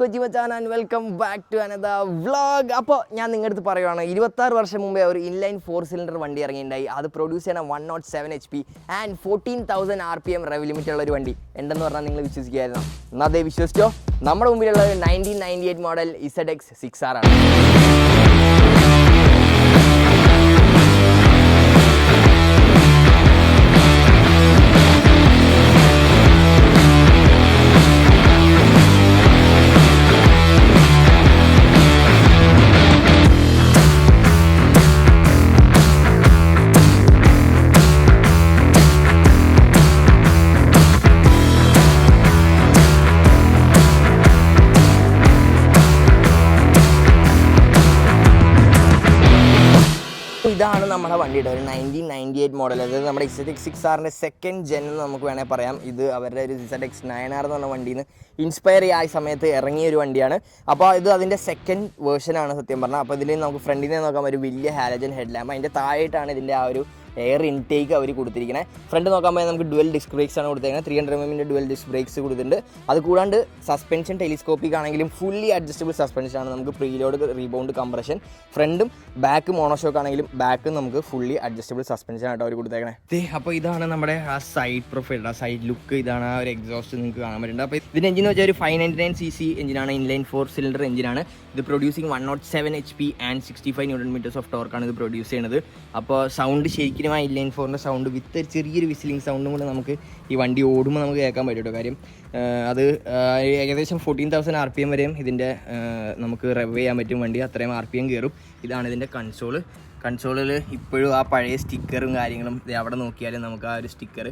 Kochi വെച്ചാൻ and welcome back to another vlog അപ്പോൾ ഞാൻ നിങ്ങളുടെ അടുത്ത് പറയുവാണ് ഇരുപത്താറ് വർഷം മുമ്പേ ഒരു ഇൻലൈൻ ഫോർ സിലിണ്ടർ വണ്ടി ഇറങ്ങിയിട്ടുണ്ടായി. അത് പ്രൊഡ്യൂസ് ചെയ്യണ one naught seven H P and fourteen thousand R P M rev limit ഉള്ള ഒരു വണ്ടി. ഉണ്ടെന്ന് പറഞ്ഞാൽ നിങ്ങൾ വിശ്വസിക്കുകയായിരുന്നു. എന്നാൽ അതേ വിശ്വസിച്ചോ? നമ്മുടെ മുമ്പിലുള്ള nineteen ninety eight model Z X six R ആണ്. നമ്മുടെ വണ്ടിയുടെ ഒരു നയന്റീൻ നയന്റി എയ്റ്റ് മോഡൽ അതായത് നമ്മുടെ ഇസഡ് എക്സ് സിക്സ് ആറിന്റെ സെക്കൻഡ് ജെൻ എന്ന് നമുക്ക് വേണേൽ പറയാം. ഇത് അവരുടെ ഒരു ഇസഡ് എക്സ് നയൻ ആർ എന്ന് പറഞ്ഞ വണ്ടിയിൽ നിന്ന് ഇൻസ്പയർ ആയ സമയത്ത് ഇറങ്ങിയ ഒരു വണ്ടിയാണ്. അപ്പോൾ ഇത് അതിന്റെ സെക്കൻഡ് വേർഷനാണ് സത്യം പറഞ്ഞാൽ അപ്പോൾ ഇതിൽ നമുക്ക് ഫ്രണ്ടിൽ നിന്ന് നോക്കാം ഒരു വലിയ ഹാലജൻ ഹെഡ് ലാമ്പ് അതിന്റെ താഴെയായിട്ടാണ് ഇതിന്റെ ആ ഒരു എയർ ഇൻടേക്ക് അവർ കൊടുത്തിരിക്കുന്നത് ഫ്രണ്ട് നോക്കാൻ പോയാൽ നമുക്ക് ഡുവൽ ഡിസ്ക് ബ്രേക്സ് ആണ് കൊടുത്തിരിക്കുന്നത് ത്രീ ഹൺഡ്രഡ് എമ്മിന്റെ ഡുവൽ ഡിസ്ക് ബ്രേക്സ് കൊടുത്തിട്ടുണ്ട്. അത് കൂടാണ്ട് സസ്പെൻഷൻ ടെലിസ്കോപ്പിക് ആണെങ്കിലും ഫുള്ളി അഡ്ജസ്റ്റബിൾ സസ്പെൻഷൻ ആണ് നമുക്ക് പ്രീലോഡ് റീബൗണ്ട് കംപ്രഷൻ ഫ്രണ്ടും ബാക്ക് മോണോഷോക്ക് ആണെങ്കിലും ബാക്കും നമുക്ക് ഫുള്ളി അഡ്ജസ്റ്റബിൾ സസ്പെൻഷൻ ആയിട്ട് അവർ കൊടുത്തേക്കണേ. അപ്പോൾ ഇതാണ് നമ്മുടെ ആ സൈഡ് പ്രൊഫൈൽ ആ സൈഡ് ലുക്ക് ഇതാണ് ആ ഒരു എക്സോസ്റ്റ് നിങ്ങൾക്ക് കാണാൻ പറ്റുന്നുണ്ട് അപ്പോൾ ഇതിന്റെ എഞ്ചിൻ വെച്ചാൽ ഒരു five ninety nine C C എഞ്ചിനാണ് ഇൻലൈൻ ഫോർ സിലിണ്ടർ എഞ്ചിനാണ് ഇത് producing one naught seven H P and sixty five newton metres of ടോർക്കാണ് ഇത് പ്രൊഡ്യൂസ് ചെയ്യുന്നത് അപ്പോൾ സൗണ്ട് ശരിക്കും ആ ഇൻലൈൻ ഫോറിന്റെ സൗണ്ട് വിത്ത് ഒരു ചെറിയൊരു വിസിലിംഗ് സൗണ്ടും കൂടെ നമുക്ക് ഈ വണ്ടി ഓടുമ്പോൾ നമുക്ക് കേൾക്കാൻ പറ്റും കാര്യം അത് ഏകദേശം fourteen thousand R P M വരെയും ഇതിന്റെ നമുക്ക് റെവ് ചെയ്യാൻ പറ്റും വണ്ടി. അത്രയും ആർ പി എം കയറും ഇതാണ് ഇതിന്റെ കൺസോൾ കൺസോളിൽ ഇപ്പോഴും ആ പഴയ സ്റ്റിക്കറും കാര്യങ്ങളും അവിടെ നോക്കിയാലും നമുക്ക് ആ ഒരു സ്റ്റിക്കർ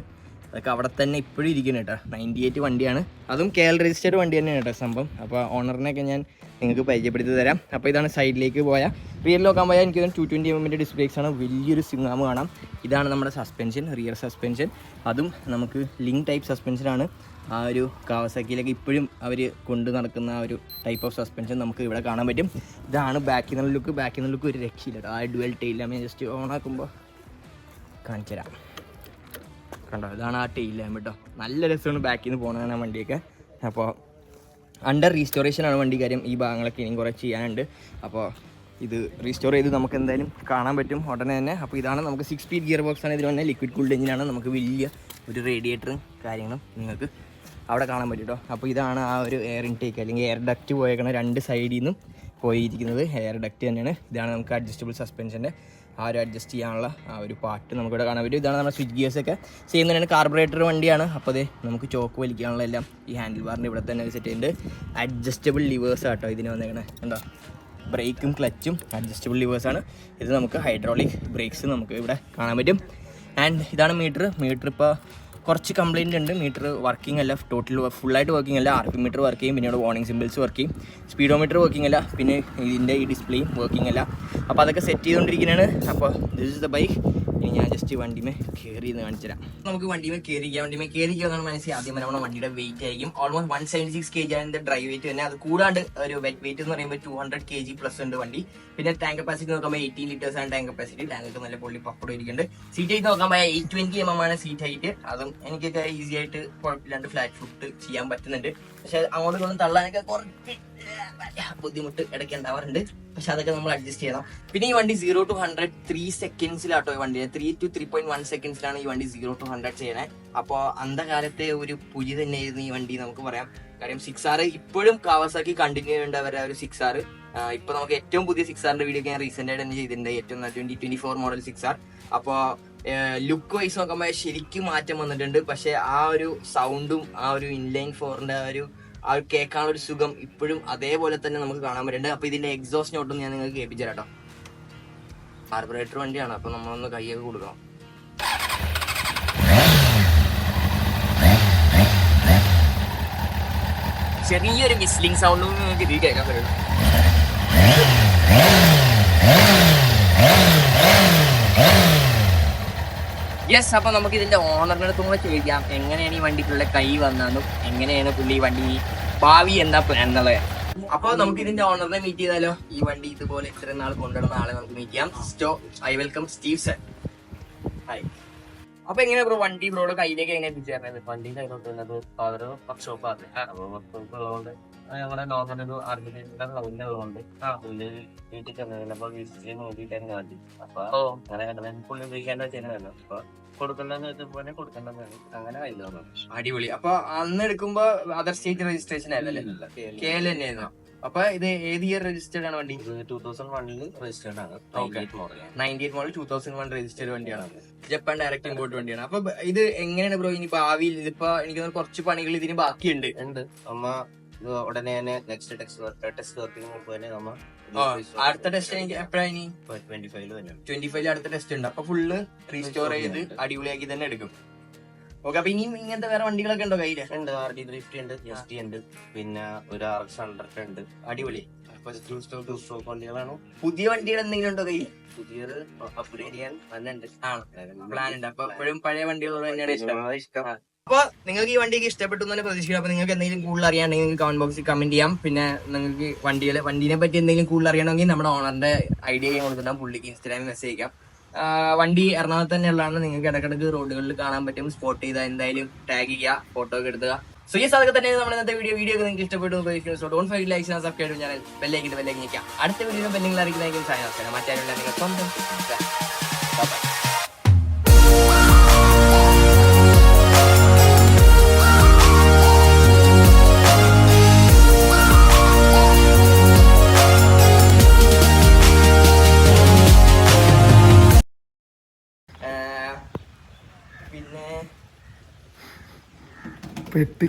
അതൊക്കെ അവിടെ തന്നെ ഇപ്പോഴും ഇരിക്കുന്നു കേട്ടോ നയന്റി എയ്റ്റ് വണ്ടിയാണ്. അതും കെ എൽ രജിസ്റ്റേഡ് വണ്ടി തന്നെയാണ് കേട്ടോ സംഭവം. അപ്പോൾ ഓണറിനെയൊക്കെ ഞാൻ നിങ്ങൾക്ക് പരിചയപ്പെടുത്തി തരാം. അപ്പോൾ ഇതാണ് സൈഡിലേക്ക് പോയ. റിയൽ നോക്കാൻ പോയാൽ എനിക്ക് ടു ട്വന്റി എമ്മിന്റെ ഡിസ്പ്ലേക്സ് ആണ്. വലിയൊരു സിംഗാമ് കാണാം. ഇതാണ് നമ്മുടെ സസ്പെൻഷൻ റിയർ സസ്പെൻഷൻ അതും നമുക്ക് ലിങ്ക് ടൈപ്പ് സസ്പെൻഷനാണ് ആ ഒരു കാവസാക്കിയിലൊക്കെ ഇപ്പോഴും അവർ കൊണ്ട് നടക്കുന്ന ആ ഒരു ടൈപ്പ് ഓഫ് സസ്പെൻഷൻ നമുക്ക് ഇവിടെ കാണാൻ പറ്റും. ഇതാണ് ബാക്കിൽ നിന്നുള്ള ലുക്ക് ബാക്കിൽ നിന്നുള്ള ലുക്ക് ഒരു രക്ഷയില്ല ആ ഡുവൽ ടൈലാമേ ഞാൻ ജസ്റ്റ് ഓൺ ആക്കുമ്പോൾ കാണിച്ചു തരാം കണ്ടോ? ഇതാണ് ആ ടെയിൽ ലാമ്പ് കേട്ടോ. നല്ല രസമാണ് ബാക്കിൽ നിന്ന് പോകുന്നതാണ് വണ്ടിയൊക്കെ. അപ്പോൾ അണ്ടർ റീസ്റ്റോറേഷൻ ആണ് വണ്ടി കാര്യം. ഈ ഭാഗങ്ങളൊക്കെ ഇനിയും കുറേ ചെയ്യാനുണ്ട്. അപ്പോൾ ഇത് റീസ്റ്റോർ ചെയ്ത് നമുക്ക് എന്തായാലും കാണാൻ പറ്റും ഉടനെ തന്നെ. അപ്പോൾ ഇതാണ് നമുക്ക് സിക്സ് സ്പീഡ് ഗിയർ ബോക്സ് ആണ്. ഇതിൽ വന്നെ ലിക്വിഡ് കൂൾഡ് എഞ്ചിനാണ് നമുക്ക് വലിയ ഒരു റേഡിയേറ്ററും കാര്യങ്ങളും നിങ്ങൾക്ക് അവിടെ കാണാൻ പറ്റും കേട്ടോ. അപ്പോൾ ഇതാണ് ആ ഒരു എയർ ഇൻടേക്ക് അല്ലെങ്കിൽ എയർ ഡക്റ്റ് പോയേക്കണ രണ്ട് സൈഡിൽ നിന്നും പോയിരിക്കുന്നത്. ഹെയർ ഡക്റ്റ് തന്നെയാണ്. ഇതാണ് നമുക്ക് അഡ്ജസ്റ്റബിൾ സസ്പെൻഷന്റെ ആ ഒരു അഡ്ജസ്റ്റ് ചെയ്യാനുള്ള ആ ഒരു പാട്ട് നമുക്കിവിടെ കാണാൻ പറ്റും. ഇതാണ് നമ്മുടെ സ്വിച്ച് ഗിയേഴ്സ് ഒക്കെ. സെയിം തന്നെയാണ് കാർബറേറ്റർ വണ്ടിയാണ്. അപ്പോൾ അതെ നമുക്ക് ചോക്ക് വലിക്കാനുള്ള എല്ലാം ഈ ഹാൻഡിൽ ബാറിന്റെ ഇവിടെ തന്നെ സെറ്റ് അഡ്ജസ്റ്റബിൾ ലിവേഴ്സ് ആട്ടോ ഇതിന് വന്നേക്കണേ. എന്താ ബ്രേക്കും ക്ലച്ചും അഡ്ജസ്റ്റബിൾ ലിവേഴ്സാണ് ഇത് നമുക്ക് ഹൈഡ്രോളിക് ബ്രേക്സ് നമുക്ക് ഇവിടെ കാണാൻ പറ്റും. ആൻഡ് ഇതാണ് മീറ്റർ മീറ്റർ ഇപ്പോൾ കുറച്ച് കംപ്ലയിന്റ് ഉണ്ട്. മീറ്റർ വർക്കിംഗ് അല്ല ടോട്ടൽ ഫുള്ളായിട്ട് വർക്കിംഗ് അല്ല. ആർ പി മീറ്റർ വർക്ക് ചെയ്യും പിന്നീട് വാർണിംഗ് സിമ്പിൾസ് വർക്ക് ചെയ്യും. സ്പീഡോമീറ്റർ വർക്കിംഗ് അല്ല പിന്നെ ഇതിന്റെ ഈ ഡിസ്പ്ലേയും വർക്കിംഗ് അല്ല. അപ്പോൾ അതൊക്കെ സെറ്റ് ചെയ്തുകൊണ്ടിരിക്കുന്നതാണ് അപ്പോൾ ദിസ് ഇസ് ദ ബൈക്ക് ഇനി ഞാൻ ജസ്റ്റ് വണ്ടിമേ കയറി എന്ന് കാണിച്ചു തരാം നമുക്ക് വണ്ടിമേ കയറിക്കുക വണ്ടിമേ കയറിക്കുക എന്നാണ് മനസ്സിൽ ആദ്യം നമ്മുടെ വണ്ടിയുടെ വെയിറ്റ് ആയിരിക്കും. Almost one seventy six K G ആണ് ഡ്രൈവ് വെയിറ്റ് തന്നെ അത് കൂടാണ്ട് ഒരു വെറ്റ് വെയിറ്റ് എന്ന് പറയുമ്പോൾ two hundred K G plus ഉണ്ട് വണ്ടി. പിന്നെ ടാങ്ക് കപ്പാസിറ്റി നോക്കുമ്പോൾ എയ്റ്റീൻ ലിറ്റേഴ്സ് ആണ് ടാങ്ക് കപ്പാസിറ്റി ടാങ്ക് നല്ല പൊള്ളി പപ്പടം ഇരിക്കുന്നുണ്ട്. സീറ്റ് ഹൈറ്റ് നോക്കാൻ പോയാൽ എയ്റ്റ് ട്വന്റി എം എം ആണ് സീറ്റ് ഹൈറ്റ് അതും എനിക്കൊക്കെ ഈസി ആയിട്ട് കുഴപ്പമില്ലാണ്ട് ഫ്ലാറ്റ് ഫുട്ട് ചെയ്യാൻ പറ്റുന്നുണ്ട്. പക്ഷെ അങ്ങോട്ടൊന്നും തള്ളാനൊക്കെ കുറച്ച് ബുദ്ധിമുട്ട് ഇടയ്ക്ക് ഉണ്ടാവാറുണ്ട്. പക്ഷെ അതൊക്കെ നമ്മൾ അഡ്ജസ്റ്റ് ചെയ്യണം. പിന്നെ ഈ വണ്ടി സീറോ ടു ഹൺഡ്രഡ് ത്രീ സെക്കൻഡ്സിലാട്ടോ ഈ വണ്ടി. Three to three point one സെക്കൻഡ്സിലാണ് ഈ വണ്ടി സീറോ ടു ഹൺഡ്രഡ് ചെയ്യണേ. അപ്പോൾ അന്ധകാലത്തെ ഒരു പുലി തന്നെയായിരുന്നു ഈ വണ്ടി നമുക്ക് പറയാം. കാര്യം സിക്സ് ആർ ഇപ്പോഴും കാവാസാക്കി കണ്ടിന്യൂ ചെയ്യേണ്ട അവരുടെ ഒരു സിക്സ് ആർ ഇപ്പൊ നമുക്ക് ഏറ്റവും പുതിയ സിക്സ് ആറിന്റെ വീഡിയോ ഞാൻ റീസെന്റ് ആയിട്ട് തന്നെ ചെയ്തിട്ടുണ്ട്. ഏറ്റവും twenty twenty four model six R അപ്പോൾ ലുക്ക് വൈസ് നോക്കുമ്പോൾ ശരിക്കും മാറ്റം വന്നിട്ടുണ്ട്. പക്ഷെ ആ ഒരു സൗണ്ടും ആ ഒരു ഇൻലൈൻ ഫോറിന്റെ ആ ഒരു ആ കേൾക്കാനുള്ള ഒരു സുഖം ഇപ്പോഴും അതേപോലെ തന്നെ നമുക്ക് കാണാൻ പറ്റുന്നുണ്ട്. അപ്പൊ ഇതിന്റെ എക്സോസ്റ്റ് നോട്ടും ഞാൻ നിങ്ങൾക്ക് കേൾപ്പിച്ചു തരാം കേട്ടോ. കാർബറേറ്റർ വണ്ടിയാണ്. അപ്പൊ നമ്മളൊന്ന് കൈയൊക്കെ കൊടുക്കണം. ചെറിയൊരു വിസ്ലിംഗ് സൗണ്ടും നിങ്ങൾക്ക് ഇതിൽ കേൾക്കാൻ പറ്റും. യെസ് അപ്പൊ നമുക്ക് ഇതിന്റെ ഓണറിന് അടുത്തും കൂടെ ചോദിക്കാം. എങ്ങനെയാണ് ഈ വണ്ടിക്കുള്ള കൈ വന്നതും എങ്ങനെയാണ് പുള്ളി ഈ വണ്ടി ഭാവി എന്താ പ്ലാൻ എന്നുള്ളത്. അപ്പൊ നമുക്ക് ഇതിന്റെ ഓണറിനെ മീറ്റ് ചെയ്താലോ? ഈ വണ്ടി ഇതുപോലെ ഇത്രയും നാൾ കൊണ്ടുവരുന്ന ആളെ നമുക്ക് മീറ്റ് ചെയ്യാം. സ്റ്റോ ഐ വെൽക്കം സ്റ്റീവ് സർ ഹായ് അപ്പൊ എങ്ങനെയാ ബ്രോ വണ്ടി ബ്രോയുടെ കയ്യിലേക്ക് എങ്ങനെ എത്തിച്ചേർന്നത് വണ്ടി കയ്യിലോട്ട് ഫാദർ വർക്ക്ഷോപ്പ് ആണ്. അപ്പൊ വർക്ക്ഷോപ്പ് ഉള്ളതുകൊണ്ട് ഞങ്ങളുടെ നോർമൽ ഒരു അർജന്റീനുള്ളതുകൊണ്ട് ലൈൻ ഉള്ളതുകൊണ്ട് പുള്ളി വീട്ടിൽ ചെന്നപ്പോ വിസിറ്റ് നോക്കിയിട്ടായിരുന്നു വണ്ടി അപ്പൊ അങ്ങനെ കണ്ടത് പുള്ളി ഉപയോഗിക്കാൻ ചെയ്യുന്നതല്ലോ അപ്പൊ കൊടുക്കണ്ടെന്ന് കൊടുക്കണ്ടെന്ന് അങ്ങനെ അടിപൊളി. അപ്പൊ അന്ന് എടുക്കുമ്പോ അതർ സ്റ്റേറ്റ് രജിസ്ട്രേഷൻ ആയിരുന്നല്ലേ? കെ എൽ തന്നെയായിരുന്നു അപ്പൊ ഇത് ഏത് ഇയർ രജിസ്റ്റേർഡ് ആണ് വണ്ടി? ടൂ തൗസൻഡ് വണ്ണിൽ രജിസ്റ്റേർഡ് ആണ്. Ninety eight model two thousand one registered വണ്ടിയാണ്. ജപ്പാൻ ഡയറക്റ്റ് ഇമ്പോർട്ട് വണ്ടിയാണ്. അപ്പൊ ഇത് എങ്ങനെയാണ് ബ്രോ ഇനി ഭാവിയിൽ ഇതിപ്പോ എനിക്ക് കുറച്ച് പണികൾ ഇതിന് ബാക്കിയുണ്ട്. ഉണ്ട്. അമ്മ ഉടനെ തന്നെ നെക്സ്റ്റ് ടെസ്റ്റ് ടെസ്റ്റ് വർക്കിന് മുമ്പ് തന്നെ നമ്മ അടുത്ത ടെസ്റ്റ് എപ്പോഴാണ് ട്വന്റി ഫൈവ് അടുത്ത ടെസ്റ്റ് ഉണ്ട്. അപ്പൊ ഫുള്ള് റീസ്റ്റോർ ചെയ്ത് അടിപൊളിയാക്കി തന്നെ എടുക്കും. ഓക്കെ അപ്പൊ ഇനിയും ഇങ്ങനത്തെ വേറെ വണ്ടികളൊക്കെ ഉണ്ടോ കയ്യിൽ? ഉണ്ട് ആർ ഡി ത്രീ ഫിഫ്റ്റി ഉണ്ട് എസ് ടി ഉണ്ട് പിന്നെ ഒരു ആർ എക്സ് ഹൺഡ്രഡ് ഉണ്ട്. അടിപൊളി. ടു സ്റ്റോക്ക് ടു സ്റ്റോക്ക് വണ്ടികളാണ്. പുതിയ വണ്ടികൾ എന്തെങ്കിലും ഉണ്ടോ കയ്യിൽ പുതിയൊരു അപ്ഗ്രേഡ് ചെയ്യാൻ തന്നെ ഉണ്ട് പ്ലാൻ ഉണ്ട്. അപ്പൊ എപ്പോഴും പഴയ വണ്ടികളോട് തന്നെയാണ് ഇഷ്ടം. ഇഷ്ടം. അപ്പൊ നിങ്ങൾക്ക് ഈ വണ്ടിക്ക് ഇഷ്ടപ്പെട്ടു എന്ന് തന്നെ പ്രതീക്ഷിക്കുന്നു. അപ്പൊ നിങ്ങൾക്ക് എന്തെങ്കിലും കൂടുതൽ അറിയാണെങ്കിൽ നിങ്ങൾക്ക് കമന്റ് ബോക്സിൽ കമന്റ് ചെയ്യാം. പിന്നെ നിങ്ങൾക്ക് വണ്ടികളെ വണ്ടിനെ പറ്റി എന്തെങ്കിലും കൂടുതൽ അറിയണമെങ്കിൽ നമ്മുടെ ഓണറിന്റെ ഐഡിയ കൊടുത്തിട്ടാണ് പുള്ളിക്ക് ഇൻസ്റ്റാഗ്രാമിൽ മെസ്സേജ് അയക്കാം. വണ്ടി എറണാകുളത്ത് തന്നെ ഉള്ളതാണ് നിങ്ങൾക്ക് ഇടക്കിടക്ക് റോഡുകളിൽ കാണാൻ പറ്റും. സ്പോട്ട് ചെയ്താൽ എന്തായാലും ടാഗ് ചെയ്യുക ഫോട്ടോ ഒക്കെ എടുക്കുക. സോ ഈ അതൊക്കെ തന്നെ നമ്മൾ ഇന്നത്തെ വീഡിയോ വീഡിയോ ഒക്കെ നിങ്ങൾക്ക് ഇഷ്ടപ്പെട്ടു ഉപയോഗിക്കുന്നു so don't five likes subscribe ഞാൻ ബെല്ലേക്ക് ബെല്ലേക്ക് നിൽക്കാം അടുത്ത വീഡിയോ ബെല്ലിങ്ങൾ അറിയിക്കുന്നതായിരിക്കും സാധനം മറ്റാരും സ്വന്തം. പെട്ട്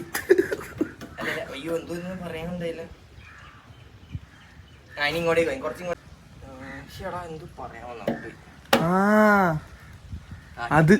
അയ്യോ എന്തോന്ന് പറയാനുണ്ടായില്ല ഇങ്ങോട്ടേക്ക് പോയി കുറച്ചും കൂടെ ശ്ശെടാ, എന്തോ ആ അത്